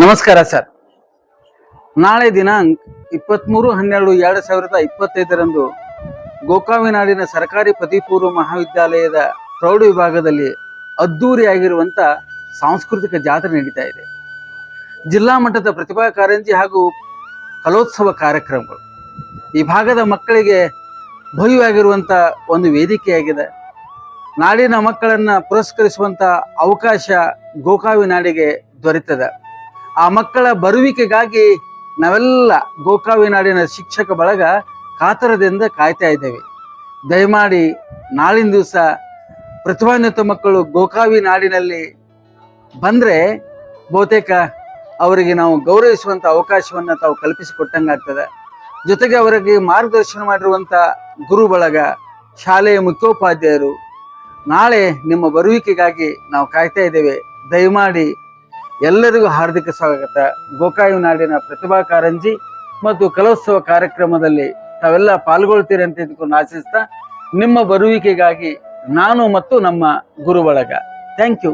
ನಮಸ್ಕಾರ ಸರ್. ನಾಳೆ ದಿನಾಂಕ ಇಪ್ಪತ್ತ್ಮೂರು ಹನ್ನೆರಡು ಎರಡು ಸಾವಿರದ ಇಪ್ಪತ್ತೈದರಂದು ಗೋಕಾವಿನಾಡಿನ ಸರ್ಕಾರಿ ಪ್ರತಿಪೂರ್ವ ಮಹಾವಿದ್ಯಾಲಯದ ಪ್ರೌಢ ವಿಭಾಗದಲ್ಲಿ ಅದ್ದೂರಿಯಾಗಿರುವಂಥ ಸಾಂಸ್ಕೃತಿಕ ಜಾತ್ರೆ ನಡೀತಾ ಇದೆ. ಜಿಲ್ಲಾ ಮಟ್ಟದ ಪ್ರತಿಭಾ ಕಾರಂಜಿ ಹಾಗೂ ಕಲೋತ್ಸವ ಕಾರ್ಯಕ್ರಮಗಳು. ಈ ಭಾಗದ ಮಕ್ಕಳಿಗೆ ಭವ್ಯವಾಗಿರುವಂಥ ಒಂದು ವೇದಿಕೆಯಾಗಿದೆ. ನಾಡಿನ ಮಕ್ಕಳನ್ನ ಪುರಸ್ಕರಿಸುವಂಥ ಅವಕಾಶ ಗೋಕಾವಿ ನಾಡಿಗೆ ದೊರೆತದೆ. ಆ ಮಕ್ಕಳ ಬರುವಿಕೆಗಾಗಿ ನಾವೆಲ್ಲ ಗೋಕಾವಿ ನಾಡಿನ ಶಿಕ್ಷಕ ಬಳಗ ಕಾತರದಿಂದ ಕಾಯ್ತಾ ಇದ್ದೇವೆ. ದಯಮಾಡಿ ನಾಳಿನ ದಿವಸ ಪ್ರತಿಭಾನ್ವಿತ ಮಕ್ಕಳು ಗೋಕಾವಿ ನಾಡಿನಲ್ಲಿ ಬಂದರೆ ಬಹುತೇಕ ಅವರಿಗೆ ನಾವು ಗೌರವಿಸುವಂಥ ಅವಕಾಶವನ್ನು ತಾವು ಕಲ್ಪಿಸಿಕೊಟ್ಟಂಗಾಗ್ತದೆ. ಜೊತೆಗೆ ಅವರಿಗೆ ಮಾರ್ಗದರ್ಶನ ಮಾಡಿರುವಂಥ ಗುರು ಬಳಗ, ಶಾಲೆಯ ಮುಖ್ಯೋಪಾಧ್ಯಾಯರು ನಾಳೆ ನಿಮ್ಮ ಬರುವಿಕೆಗಾಗಿ ನಾವು ಕಾಯ್ತಾ ಇದ್ದೇವೆ. ದಯಮಾಡಿ ಎಲ್ಲರಿಗೂ ಹಾರ್ದಿಕ ಸ್ವಾಗತ. ಗೋಕಾಯಿ ನಾಡಿನ ಪ್ರತಿಭಾ ಕಾರಂಜಿ ಮತ್ತು ಕಲೋತ್ಸವ ಕಾರ್ಯಕ್ರಮದಲ್ಲಿ ತಾವೆಲ್ಲ ಪಾಲ್ಗೊಳ್ತೀರಿ ಅಂತ ಇದ್ಕೊಂಡು ಆಶಿಸ್ತಾ, ನಿಮ್ಮ ಬರುವಿಕೆಗಾಗಿ ನಾನು ಮತ್ತು ನಮ್ಮ ಗುರು ಬಳಗ ಥ್ಯಾಂಕ್ ಯು